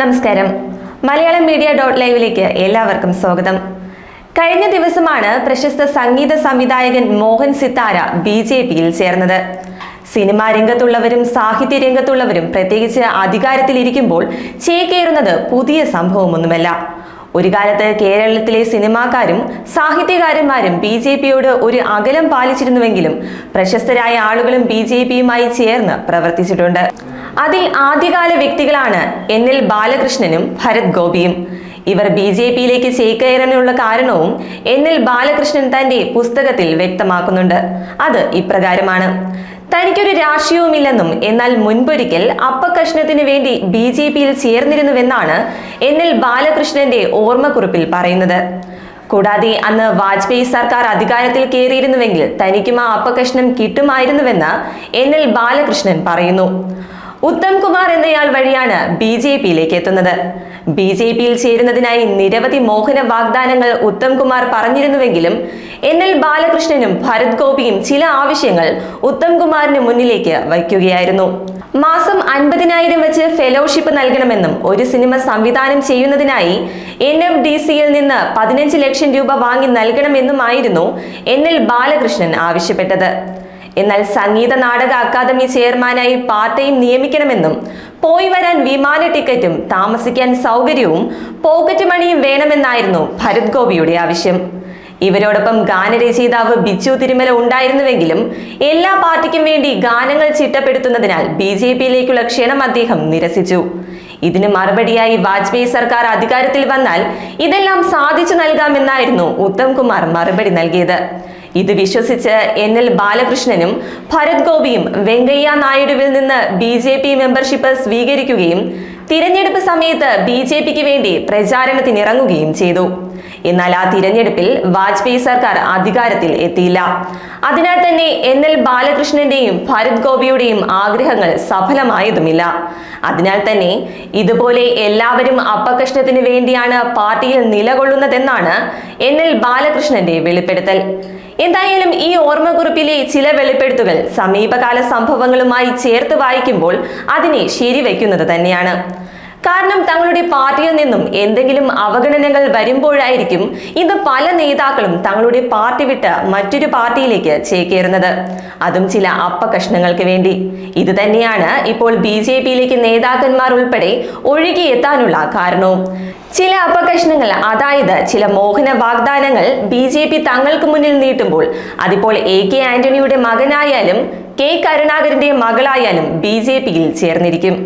നമസ്കാരം. Malayalam media dot ലൈവിലേക്ക് എല്ലാവർക്കും സ്വാഗതം. കഴിഞ്ഞ ദിവസമാണ് പ്രശസ്ത സംഗീത സംവിധായകൻ മോഹൻ സിത്താര ബി ജെ പിയിൽ ചേർന്നത്. സിനിമാ രംഗത്തുള്ളവരും സാഹിത്യ രംഗത്തുള്ളവരും പ്രത്യേകിച്ച് അധികാരത്തിലിരിക്കുമ്പോൾ ചേക്കേറുന്നത് പുതിയ സംഭവമൊന്നുമല്ല. ഒരു കാലത്ത് കേരളത്തിലെ സിനിമാക്കാരും സാഹിത്യകാരന്മാരും ബി ജെ പിയോട് ഒരു അകലം പാലിച്ചിരുന്നുവെങ്കിലും പ്രശസ്തരായ ആളുകളും ബി ജെ പിയുമായി ചേർന്ന് പ്രവർത്തിച്ചിട്ടുണ്ട്. അതിൽ ആദ്യകാല വ്യക്തികളാണ് എൻ എൽ ബാലകൃഷ്ണനും ഭരത് ഗോപിയും. ഇവർ ബി ജെ പിയിലേക്ക് ചേക്കേറാനുള്ള കാരണവും എന്നിൽ ബാലകൃഷ്ണൻ തന്റെ പുസ്തകത്തിൽ വ്യക്തമാക്കുന്നുണ്ട്. അത് ഇപ്രകാരമാണ്. തനിക്കൊരു രാഷ്ട്രീയവുമില്ലെന്നും എന്നാൽ മുൻപൊരിക്കൽ അപ്പകഷ്ണത്തിന് വേണ്ടി ബി ജെ പിയിൽ ചേർന്നിരുന്നുവെന്നാണ് എൻ എൽ ബാലകൃഷ്ണന്റെ ഓർമ്മക്കുറിപ്പിൽ പറയുന്നത്. കൂടാതെ അന്ന് വാജ്പേയി സർക്കാർ അധികാരത്തിൽ കയറിയിരുന്നുവെങ്കിൽ തനിക്കും ആ അപ്പകഷ്ണം കിട്ടുമായിരുന്നുവെന്ന് എൻ എൽ ബാലകൃഷ്ണൻ പറയുന്നു. ഉത്തം കുമാർ എന്നയാൾ വഴിയാണ് ബി ജെ പിയിലേക്ക് എത്തുന്നത്. ബി ജെ പിയിൽ ചേരുന്നതിനായി നിരവധി മോഹന വാഗ്ദാനങ്ങൾ ഉത്തം കുമാർ പറഞ്ഞിരുന്നുവെങ്കിലും എൻ എൽ ബാലകൃഷ്ണനും ഭരത് ഗോപിയും ചില ആവശ്യങ്ങൾ ഉത്തം കുമാറിന് മുന്നിലേക്ക് വയ്ക്കുകയായിരുന്നു. മാസം അൻപതിനായിരം വെച്ച് ഫെലോഷിപ്പ് നൽകണമെന്നും ഒരു സിനിമ സംവിധാനം ചെയ്യുന്നതിനായി എൻ എഫ് ഡി സിയിൽ നിന്ന് പതിനഞ്ച് ലക്ഷം രൂപ വാങ്ങി നൽകണമെന്നുമായിരുന്നു എൻ എൽ ബാലകൃഷ്ണൻ ആവശ്യപ്പെട്ടത്. എന്നാൽ സംഗീത നാടക അക്കാദമി ചെയർമാനായി പാർട്ടിയും നിയമിക്കണമെന്നും പോയി വരാൻ വിമാന ടിക്കറ്റും താമസിക്കാൻ സൗകര്യവും പോക്കറ്റ് മണിയും വേണമെന്നായിരുന്നു ഭരത് ഗോപിയുടെ ആവശ്യം. ഇവരോടൊപ്പം ഗാനരചയിതാവ് ബിച്ചു തിരുമല ഉണ്ടായിരുന്നുവെങ്കിലും എല്ലാ പാർട്ടിക്കും വേണ്ടി ഗാനങ്ങൾ ചിട്ടപ്പെടുത്തുന്നതിനാൽ ബി ജെ പിയിലേക്കുള്ള ക്ഷണം അദ്ദേഹം നിരസിച്ചു. ഇതിന് മറുപടിയായി വാജ്പേയി സർക്കാർ അധികാരത്തിൽ വന്നാൽ ഇതെല്ലാം സാധിച്ചു നൽകാമെന്നായിരുന്നു ഉത്തം കുമാർ മറുപടി നൽകിയത്. ഇത് വിശ്വസിച്ച് എൻ എൽ ബാലകൃഷ്ണനും ഭരത് ഗോപിയും വെങ്കയ്യ നായിഡുവിൽ നിന്ന് ബി ജെ പി മെമ്പർഷിപ്പ് സ്വീകരിക്കുകയും തിരഞ്ഞെടുപ്പ് സമയത്ത് ബി ജെ പിക്ക് വേണ്ടി പ്രചാരണത്തിനിറങ്ങുകയും ചെയ്തു. എന്നാൽ ആ തിരഞ്ഞെടുപ്പിൽ വാജ്പേയി സർക്കാർ അധികാരത്തിൽ എത്തിയില്ല. അതിനാൽ തന്നെ എൻ എൽ ബാലകൃഷ്ണന്റെയും ഭരത് ഗോപിയുടെയും ആഗ്രഹങ്ങൾ സഫലമായതുമില്ല. അതിനാൽ തന്നെ ഇതുപോലെ എല്ലാവരും അപ്പകഷ്ണത്തിന് വേണ്ടിയാണ് പാർട്ടിയിൽ നിലകൊള്ളുന്നതെന്നാണ് എൻ എൽ ബാലകൃഷ്ണന്റെ വെളിപ്പെടുത്തൽ. എന്തായാലും ഈ ഓർമ്മക്കുറിപ്പിലെ ചില വെളിപ്പെടുത്തുകൾ സമീപകാല സംഭവങ്ങളുമായി ചേർത്ത് വായിക്കുമ്പോൾ അതിനെ ശരിവയ്ക്കുന്നത് തന്നെയാണ്. കാരണം തങ്ങളുടെ പാർട്ടിയിൽ നിന്നും എന്തെങ്കിലും അവഗണനകൾ വരുമ്പോഴായിരിക്കും ഇന്ന് പല നേതാക്കളും തങ്ങളുടെ പാർട്ടി വിട്ട് മറ്റൊരു പാർട്ടിയിലേക്ക് ചേക്കേറുന്നത്. അതും ചില അപ്പകഷ്ണങ്ങൾക്ക് വേണ്ടി. ഇത് തന്നെയാണ് ഇപ്പോൾ ബി ജെ പിയിലേക്ക് നേതാക്കന്മാർ ഉൾപ്പെടെ ഒഴുകിയെത്താനുള്ള കാരണവും. ചില അപകഷ്ണങ്ങൾ അതായത് ചില മോഹന വാഗ്ദാനങ്ങൾ ബി ജെ പി തങ്ങൾക്ക് മുന്നിൽ നീട്ടുമ്പോൾ അതിപ്പോൾ എ കെ ആന്റണിയുടെ മകനായാലും കെ കരുണാകരന്റെ മകളായാലും ബി ജെ പിയിൽ ചേർന്നിരിക്കും.